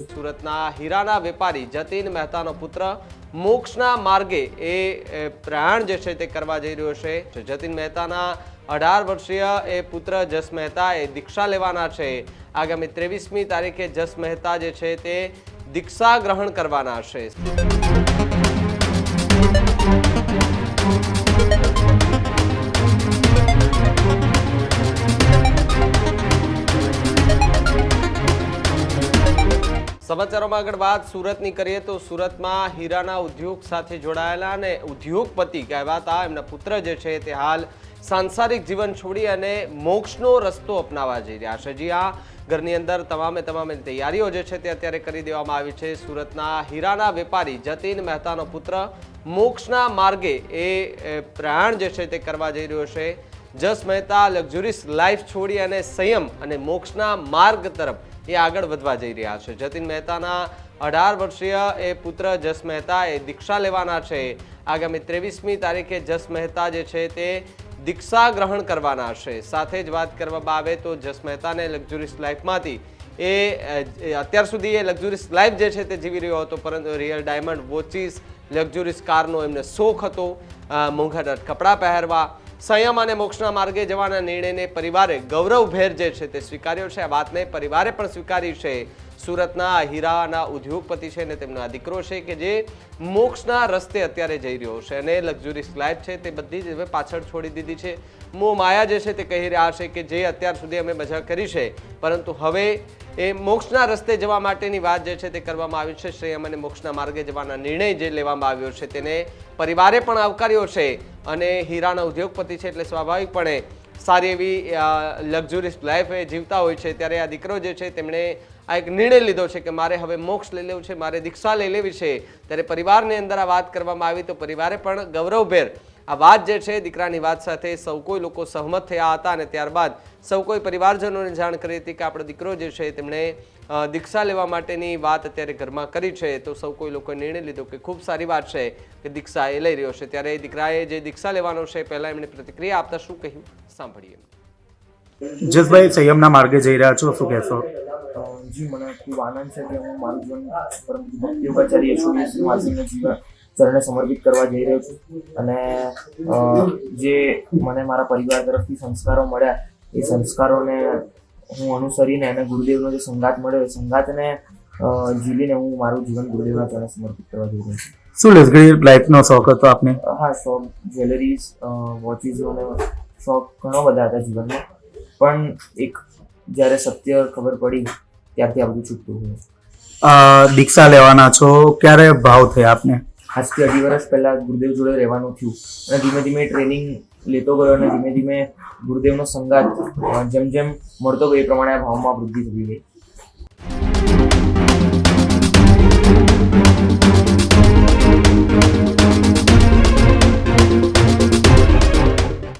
સુરતના હીરાના વેપારી જતીન મહેતાનો પુત્ર મોક્ષના માર્ગે એ પ્રયાણ જે છે તે કરવા જઈ રહ્યો છે. જતીન મહેતાના અઢાર વર્ષીય એ પુત્ર જસ મહેતા એ દીક્ષા લેવાના છે. આગામી ત્રેવીસમી તારીખે જસ મહેતા જે છે તે દીક્ષા ગ્રહણ કરવાના છે. સમાચારોમાં આગળ વાત સુરતની કરીએ તો સુરતમાં હીરાના ઉદ્યોગ સાથે જોડાયેલા અને ઉદ્યોગપતિ કહેવાતા એમના પુત્ર જે છે તે હાલ સાંસારિક જીવન છોડી અને મોક્ષનો રસ્તો અપનાવવા જઈ રહ્યા છે. જી આ ઘરની અંદર તમામે તમામે તૈયારીઓ જે છે તે અત્યારે કરી દેવામાં આવી છે. સુરતના હીરાના વેપારી જતીન મહેતાનો પુત્ર મોક્ષના માર્ગે એ પ્રયાણ જે છે તે કરવા જઈ રહ્યો છે. જસ મહેતા લક્ઝુરિયસ લાઈફ છોડી અને સંયમ અને મોક્ષના માર્ગ તરફ એ આગળ વધવા જઈ રહ્યા છે. જતીન મહેતાના અઢાર વર્ષીય એ પુત્ર જસ મહેતા એ દીક્ષા લેવાના છે. આગામી ત્રેવીસમી તારીખે જસ મહેતા જે છે તે દીક્ષા ગ્રહણ કરવાના છે. સાથે જ વાત કરવામાં આવે તો જસ મહેતાને લક્ઝુરિયસ લાઈફમાંથી એ અત્યાર સુધી એ લક્ઝુરિયસ લાઈફ જે છે તે જીવી રહ્યો હતો પરંતુ રિયલ ડાયમંડ વોચિસ લક્ઝુરિયસ કારનો એમને શોખ હતો. અ, કપડાં પહેરવા સંયમ અને મોક્ષના માર્ગે જવાના નિર્ણયને પરિવારે ગૌરવભેર જે છે તે સ્વીકાર્યો છે. આ વાતને પરિવારે પણ સ્વીકારી છે. સુરતના હીરાના ઉદ્યોગપતિ છે અને તેમનો આ દીકરો છે કે જે મોક્ષના રસ્તે અત્યારે જઈ રહ્યો છે અને લક્ઝુરીસ લાઈફ છે તે બધી જ હવે પાછળ છોડી દીધી છે. મો માયા જે છે તે કહી રહ્યા છે કે જે અત્યાર સુધી અમે મજા કરી છે, પરંતુ હવે એ મોક્ષના રસ્તે જવા માટેની વાત જે છે તે કરવામાં આવી છે. શ્રેયમ અને મોક્ષના માર્ગે જવાના નિર્ણય જે લેવામાં આવ્યો છે તેને પરિવારે પણ આવકાર્યો છે અને હીરાના ઉદ્યોગપતિ છે એટલે સ્વાભાવિકપણે સારી એવી લક્ઝુરીસ લાઈફ એ જીવતા હોય છે. ત્યારે આ દીકરો જે છે તેમણે આ એક નિર્ણય લીધો છે કે મારે હવે મોક્ષ લઈ લેવું છે, મારે દીક્ષા લઈ લેવી છે. ત્યારે પરિવારની અંદર આ વાત કરવામાં આવી તો પરિવારે પણ ગૌરવભેર આ વાત જે છે દીકરાની વાત સાથે સૌ કોઈ લોકો સહમત થયા હતા અને ત્યારબાદ સૌ કોઈ પરિવારજનોને જાણ કરી હતી કે આપણો દીકરો જે છે તેમણે દીક્ષા લેવા માટેની વાત અત્યારે ઘરમાં કરી છે. તો સૌ કોઈ લોકોએ નિર્ણય લીધો કે ખૂબ સારી વાત છે કે દીક્ષા એ લઈ રહ્યો છે. ત્યારે દીકરાએ જે દીક્ષા લેવાનો છે પહેલા એમણે પ્રતિક્રિયા આપતા શું કહ્યું? સાંભળીએ. જસભાઈ સંયમના માર્ગે જઈ રહ્યા છો શું કહેશો? જી મને ખૂબ આનંદ છે કે હું મારું જીવન પરમ યોગાચાર્ય યશોવી શ્રીનિવાસજીના જીવન ચરણે સમર્પિત કરવા જઈ રહ્યો છું. અને જે મને મારા પરિવાર તરફથી સંસ્કારો મળ્યા એ સંસ્કારોને હું અનુસરીને અને ગુરુદેવનો જે સંગાત મળ્યો એ સંગાતને ઝીલીને હું મારું જીવન ગુરુદેવના ચરણે સમર્પિત કરવા જઈ રહ્યો છું. શું લશ્કરી લાઈફનો શોખ હતો આપને? હા શોખ જ્વેલરીઝ વોચીઝ અને શોખ ઘણો બધા હતા જીવનમાં. પણ એક જ્યારે સત્ય ખબર પડી ત્યારથી આ બધું છૂટતું દીક્ષા લેવાના છો ક્યારે ભાવ થયા આપને? આજથી અઢી વર્ષ પહેલાં ગુરુદેવ જોડે રહેવાનું થયું. અને ધીમે ધીમે ટ્રેનિંગ લેતો ગયો અને ધીમે ધીમે ગુરુદેવનો સંગાત જેમ જેમ મળતો ગયો એ પ્રમાણે આ ભાવમાં વૃદ્ધિ થતી ગઈ.